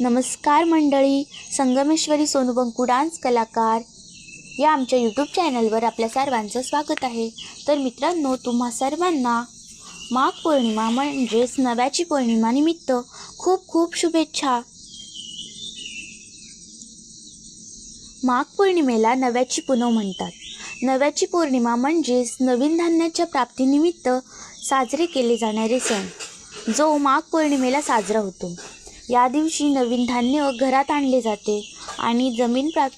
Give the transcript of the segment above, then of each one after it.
नमस्कार मंडळी संगमेश्वरी सोनूबंकू डान्स कलाकार या आमच्या यूट्यूब चॅनलवर आपल्या सर्वांचं स्वागत आहे. तर मित्रांनो तुम्हा सर्वांना माघ पौर्णिमा म्हणजेच नव्याची पौर्णिमा निमित्त खूप खूप शुभेच्छा. माघ पौर्णिमेला नव्याची पुनव म्हणतात. नव्याची पौर्णिमा म्हणजेच नवीन धान्याच्या प्राप्तीनिमित्त साजरे केले जाणारे सण जो माघ पौर्णिमेला साजरा होतो. या दिवशी नवीन धान्य घरात आणले जाते आणि जमीन प्रा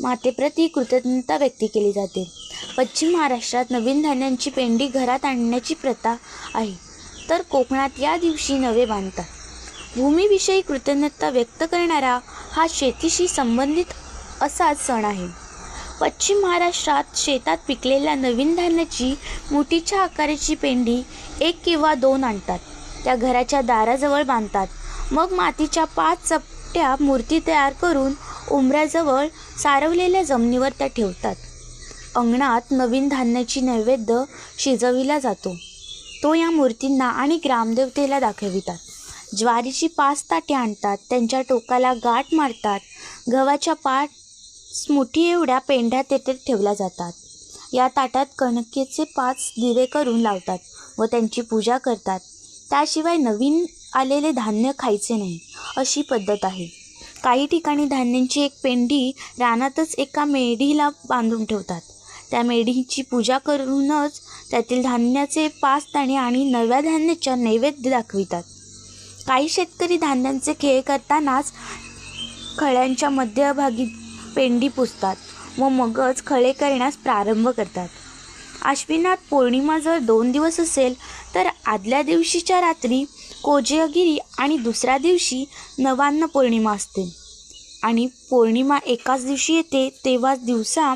मातेप्रती कृतज्ञता व्यक्त केली जाते. पश्चिम महाराष्ट्रात नवीन धान्यांची पेंडी घरात आणण्याची प्रथा आहे. तर कोकणात या दिवशी नवे बांधतात. भूमीविषयी कृतज्ञता व्यक्त करणारा हा शेतीशी संबंधित असाच सण आहे. पश्चिम महाराष्ट्रात शेतात पिकलेल्या नवीन धान्याची मुठीच्या आकाराची पेंडी एक किंवा दोन आणतात. त्या घराच्या दाराजवळ बांधतात. मग मातीच्या पाच चपट्या मूर्ती तयार करून उंबऱ्याजवळ सारवलेल्या जमिनीवर त्या ठेवतात. अंगणात नवीन धान्याची नैवेद्य शिजविला जातो. तो या मूर्तींना आणि ग्रामदेवतेला दाखवितात. ज्वारीची पाच ताटे आणतात त्यांच्या टोकाला गाठ मारतात गव्हाच्या पाच मुठी एवढ्या पेंढ्या तेथे ठेवल्या जातात. या ताटात कणकेचे पाच दिवे करून लावतात व त्यांची पूजा करतात. त्याशिवाय नवीन आलेले धान्य खायचे नाही अशी पद्धत आहे. काही ठिकाणी धान्यांची एक पेंडी रानातच एका मेढीला बांधून ठेवतात. त्या मेढीची पूजा करूनच त्यातील धान्याचे पाच दाणे आणि नव्या धान्याच्या नैवेद्य दाखवितात. काही शेतकरी धान्यांचे खेळ करतानाच खळ्यांच्या मध्यभागी पेंडी पुसतात व मगच खळे करण्यास प्रारंभ करतात. आश्विनात पौर्णिमा जर दोन दिवस असेल तर आदल्या दिवशीच्या रात्री कोजयगिरी आणि दुसऱ्या दिवशी नवान्न पौर्णिमा असते. आणि पौर्णिमा एकाच दिवशी येते तेव्हाच दिवसा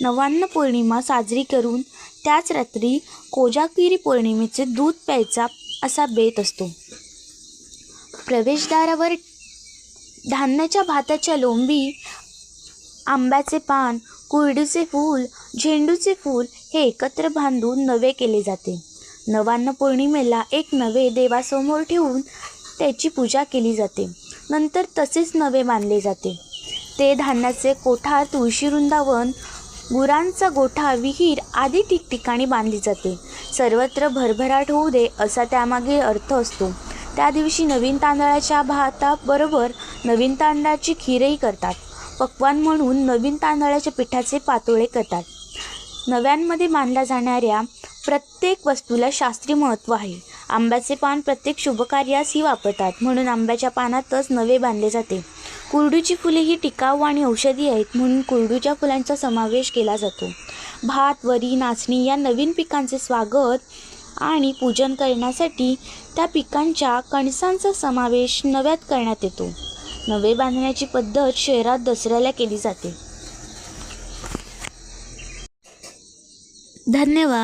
नवान्न पौर्णिमा साजरी करून त्याच रात्री कोजागिरी पौर्णिमेचे दूध प्यायचा असा बेत असतो. प्रवेशद्वारावर धान्याच्या भाताच्या लोंबी आंब्याचे पान कुरडीचे फूल झेंडूचे फूल हे एकत्र बांधून नवे केले जाते. नवान्न पौर्णिमेला एक नवे देवासमोर ठेवून त्याची पूजा केली जाते. नंतर तसेच नवे बांधले जाते. ते धान्याचे कोठार तुळशी वृंदावन गुरांचा गोठा विहीर आदी ठिकठिकाणी बांधली जाते. सर्वत्र भरभराट होऊ दे असा त्यामागे अर्थ असतो. त्या दिवशी नवीन तांदळाच्या भाताबरोबर नवीन तांदळाची खीरही करतात. पक्वान म्हणून नवीन तांदळाच्या पिठाचे पातोळे करतात. नव्यांमध्ये बांधल्या जाणाऱ्या प्रत्येक वस्तूला शास्त्रीय महत्त्व आहे. आंब्याचे पान प्रत्येक शुभकार्यासही वापरतात. म्हणून आंब्याच्या पानातच नवे बांधले जाते. कुरडूची फुले ही टिकाऊ आणि औषधी आहेत म्हणून कुरडूच्या फुलांचा समावेश केला जातो. भात वरी नाचणी या नवीन पिकांचे स्वागत आणि पूजन करण्यासाठी त्या पिकांच्या कणसांचा समावेश नव्यात करण्यात येतो. नवे बांधण्याची पद्धत शहरात दसऱ्याला केली जाते. धन्यवाद.